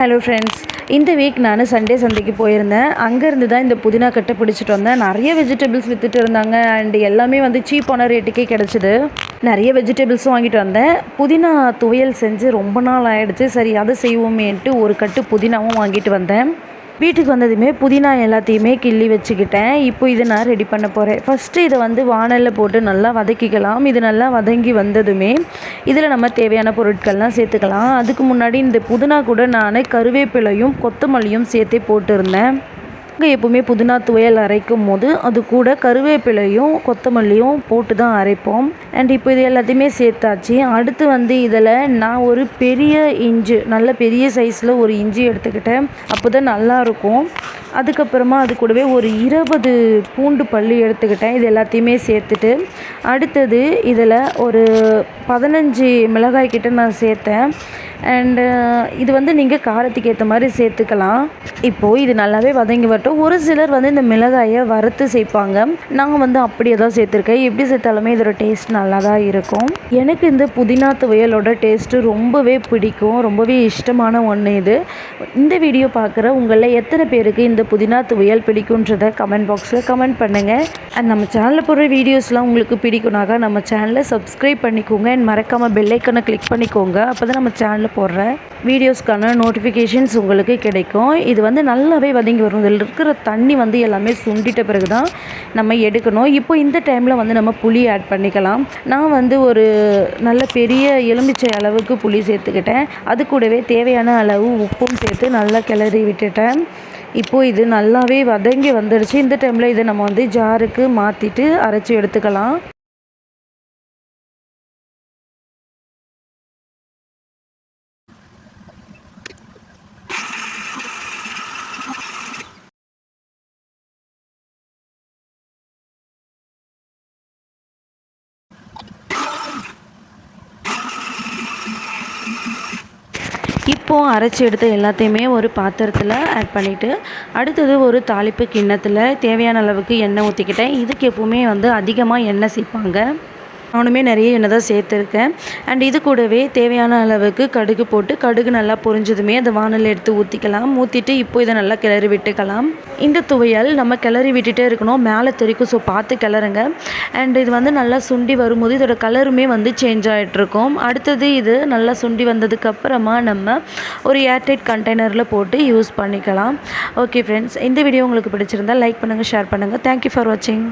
Hello friends இந்த week நான் Sunday சந்தைக்கு போயிருந்தேன். அங்கேருந்து தான் இந்த புதினா கட்டை பிடிச்சிட்டு வந்தேன். நிறைய வெஜிடபிள்ஸ் விற்றுட்டு இருந்தாங்க. அண்ட் எல்லாமே வந்து சீப்பான ரேட்டுக்கே கிடச்சிது. நிறைய வெஜிடபிள்ஸும் வாங்கிட்டு வந்தேன். புதினா துவையல் செஞ்சு ரொம்ப நாள் ஆகிடுச்சு சரி அதை செய்வோமேன்ட்டு ஒரு கட்டு புதினாவும் வாங்கிட்டு வந்தேன். வீட்டுக்கு வந்ததுமே புதினா எல்லாத்தையுமே கிள்ளி வச்சுக்கிட்டேன். இப்போ இதை நான் ரெடி பண்ண போகிறேன் ஃபஸ்ட்டு இதை வந்து வானலில் போட்டு நல்லா வதக்கிக்கலாம். இது நல்லா வதங்கி வந்ததுமே இதில் நம்ம தேவையான பொருட்கள்லாம் சேர்த்துக்கலாம். அதுக்கு முன்னாடி இந்த புதினா கூட நான் கருவேப்பிலையும் கொத்தமல்லியும் சேர்த்தே போட்டிருந்தேன். நாங்கள் எப்போவுமே புதினா துவையல் அரைக்கும் போது அது கூட கருவேப்பிலையும் கொத்தமல்லியும் போட்டு தான் அரைப்போம். அண்ட் இப்போ இது எல்லாத்தையுமே சேர்த்தாச்சு. அடுத்து வந்து இதில் நான் ஒரு பெரிய இஞ்சி நல்ல பெரிய சைஸில் ஒரு இஞ்சி எடுத்துக்கிட்டேன். அப்போ தான் நல்லாயிருக்கும் அதுக்கப்புறமா அது கூடவே ஒரு இருபது பூண்டு பல்லி எடுத்துக்கிட்டேன். இது எல்லாத்தையுமே சேர்த்துட்டு. அடுத்தது இதில் ஒரு பதினஞ்சு மிளகாய் கிட்ட நான் சேர்த்தேன். அண்டு uh, இது வந்து நீங்கள் காரத்துக்கு ஏற்ற மாதிரி சேர்த்துக்கலாம். இப்போது இது நல்லாவே வதங்கி வரட்டும். ஒரு சிலர் வந்து இந்த மிளகாயை வறுத்து சேர்ப்பாங்க. நாங்கள் வந்து அப்படியே தான் சேர்த்துருக்கேன். எப்படி சேர்த்தாலுமே இதோட டேஸ்ட் நல்லா தான் இருக்கும். எனக்கு இந்த புதினா துவையலோட டேஸ்ட்டு ரொம்பவே பிடிக்கும். ரொம்பவே இஷ்டமான ஒன்று இது. இந்த வீடியோ பார்க்குற உங்களில் எத்தனை பேருக்கு இந்த புதினா துவையல் பிடிக்குன்றதை கமெண்ட் பாக்ஸில் கமெண்ட் பண்ணுங்கள் அண்ட் நம்ம சேனலில் போடுற வீடியோஸ்லாம் உங்களுக்கு பிடிக்குனாக்கா நம்ம சேனலை சப்ஸ்கிரைப் பண்ணிக்கோங்க. அண்ட் மறக்காமல் பெல்லைக்கனை கிளிக் பண்ணிக்கோங்க. அப்போ தான் நம்ம சேனலில் போடுற வீடியோஸ்க்கான நோட்டிஃபிகேஷன்ஸ் உங்களுக்கு கிடைக்கும். இது வந்து நல்லாவே வதங்கி வரும். இதில் இருக்கிற தண்ணி வந்து எல்லாமே சுண்டிட்ட பிறகு தான் நம்ம எடுக்கணும். இப்போ இந்த டைமில் வந்து நம்ம புளி ஆட் பண்ணிக்கலாம். நான் வந்து ஒரு நல்ல பெரிய எலுமிச்சை அளவுக்கு புளி சேர்த்துக்கிட்டேன். அது கூடவே தேவையான அளவு உப்பும் சேர்த்து நல்லா கிளறி விட்டுட்டேன். இப்போது இது நல்லாவே வதங்கி வந்துடுச்சு இந்த டைமில் இதை நம்ம வந்து ஜாருக்கு மாற்றிட்டு அரைச்சி எடுத்துக்கலாம். இப்போது அரைச்சி எடுத்த எல்லாத்தையுமே ஒரு பாத்திரத்தில் ஆட் பண்ணிவிட்டு அடுத்தது ஒரு தாளிப்பு கிண்ணத்தில் தேவையான அளவுக்கு எண்ணெய் ஊற்றிக்கிட்டேன் இதுக்கு எப்போவுமே வந்து அதிகமாக எண்ணெய் சேர்ப்பாங்க நானுமே நிறைய எண்ணெய் தான் சேர்த்துருக்கேன். அண்ட் இது கூடவே தேவையான அளவுக்கு கடுகு போட்டு கடுகு நல்லா பொரிஞ்சதுமே அந்த வானல் எடுத்து ஊற்றிக்கலாம் ஊற்றிட்டு இப்போ இதை நல்லா கிளறி விட்டுக்கலாம். இந்த துவையல் நம்ம கிளறி விட்டுட்டே இருக்கணும். மேலே தெரிக்கும் ஸோ பார்த்து கிளறுங்க. அண்ட் இது வந்து நல்லா சுண்டி வரும்போது இதோட கலருமே வந்து சேஞ்ச் ஆகிட்ருக்கும் அடுத்தது இது நல்லா சுண்டி வந்ததுக்கப்புறமா நம்ம ஒரு ஏர்டைட் கண்டெய்னரில் போட்டு யூஸ் பண்ணிக்கலாம். ஓகே ஃப்ரெண்ட்ஸ் இந்த வீடியோ உங்களுக்கு பிடிச்சிருந்தால் லைக் பண்ணுங்கள் ஷேர் பண்ணுங்கள் தேங்க்யூ ஃபார் வாட்சிங்